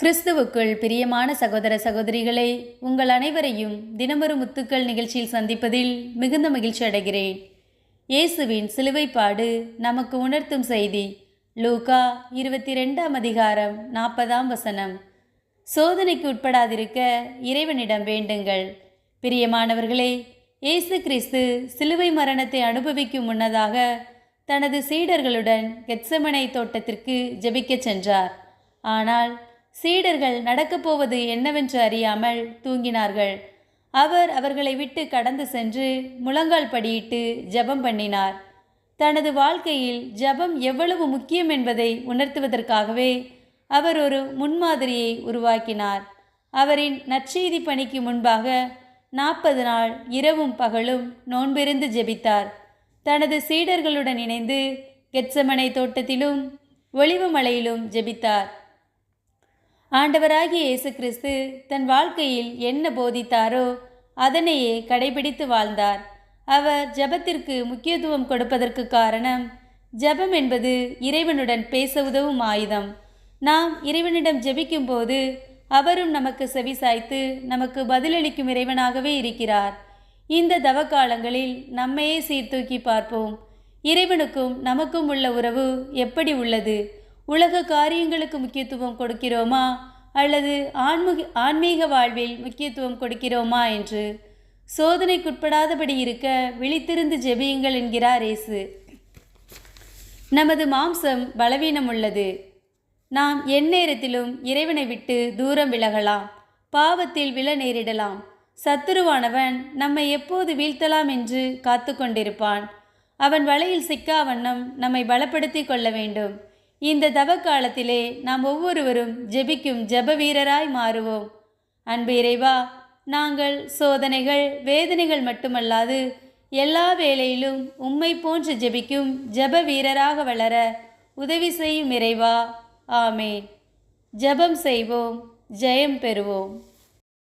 கிறிஸ்துவுக்குள் பிரியமான சகோதர சகோதரிகளை உங்கள் அனைவரையும் தினமொரு முத்துக்கள் நிகழ்ச்சியில் சந்திப்பதில் மிகுந்த மகிழ்ச்சி அடைகிறேன். இயேசுவின் சிலுவைப்பாடு நமக்கு உணர்த்தும் செய்தி லூகா இருபத்தி ரெண்டாம் அதிகாரம் நாற்பதாம் வசனம். சோதனைக்கு உட்படாதிருக்க இறைவனிடம் வேண்டுங்கள். பிரியமானவர்களே இயேசு கிறிஸ்து சிலுவை மரணத்தை அனுபவிக்கும் முன்னதாக தனது சீடர்களுடன் கெட்சமனை தோட்டத்திற்கு ஜெபிக்கச் சென்றார். ஆனால் சீடர்கள் நடக்கப் போவது என்னவென்று அறியாமல் தூங்கினார்கள். அவர் அவர்களை விட்டு கடந்து சென்று முழங்கால் படியிட்டு ஜெபம் பண்ணினார். தனது வாழ்க்கையில் ஜெபம் எவ்வளவு முக்கியம் என்பதை உணர்த்துவதற்காகவே அவர் ஒரு முன்மாதிரியை உருவாக்கினார். அவரின் நற்செய்தி பணிக்கு முன்பாக நாற்பது நாள் இரவும் பகலும் நோன்பிருந்து ஜெபித்தார். தனது சீடர்களுடன் இணைந்து கெச்சமனை தோட்டத்திலும் ஒளிவு மலையிலும் ஜெபித்தார். ஆண்டவராகிய இயேசு கிறிஸ்து தன் வாழ்க்கையில் என்ன போதித்தாரோ அதனையே கடைபிடித்து வாழ்ந்தார். அவர் ஜெபத்திற்கு முக்கியத்துவம் கொடுப்பதற்கு காரணம் ஜெபம் என்பது இறைவனுடன் பேச உதவும் ஆயுதம். நாம் இறைவனிடம் ஜபிக்கும் போது அவரும் நமக்கு செவிசாய்த்து நமக்கு பதிலளிக்கும் இறைவனாகவே இருக்கிறார். இந்த தவக்காலங்களில் நம்மையே சீர்தூக்கி பார்ப்போம். இறைவனுக்கும் நமக்கும் உள்ள உறவு எப்படி உள்ளது? உலக காரியங்களுக்கு முக்கியத்துவம் கொடுக்கிறோமா? அல்லது ஆன்மீக ஆன்மீக வாழ்வில் முக்கியத்துவம் கொடுக்கிறோமா என்று சோதனைக்குட்படாதபடி இருக்க விழித்திருந்து ஜெபியுங்கள் என்கிறார் இயேசு. நமது மாம்சம் பலவீனம் உள்ளது நாம் எந்நேரத்திலும் இறைவனை விட்டு தூரம் விலகலாம் பாவத்தில் விழ நேரிடலாம். சத்துருவானவன் நம்மை எப்போது வீழ்த்தலாம் என்று காத்து கொண்டிருப்பான் அவன் வலையில் சிக்கா வண்ணம் நம்மை பலப்படுத்தி கொள்ள வேண்டும். இந்த தவ காலத்திலே நாம் ஒவ்வொருவரும் ஜெபிக்கும் ஜெப வீரராய் மாறுவோம். அன்பு இறைவா நாங்கள் சோதனைகள் வேதனைகள் மட்டுமல்லாது எல்லா வேளையிலும் உம்மை போன்று ஜெபிக்கும் ஜெப வீரராக வளர உதவி செய்யும் இறைவா. ஆமே ஜெபம் செய்வோம் ஜெயம் பெறுவோம்.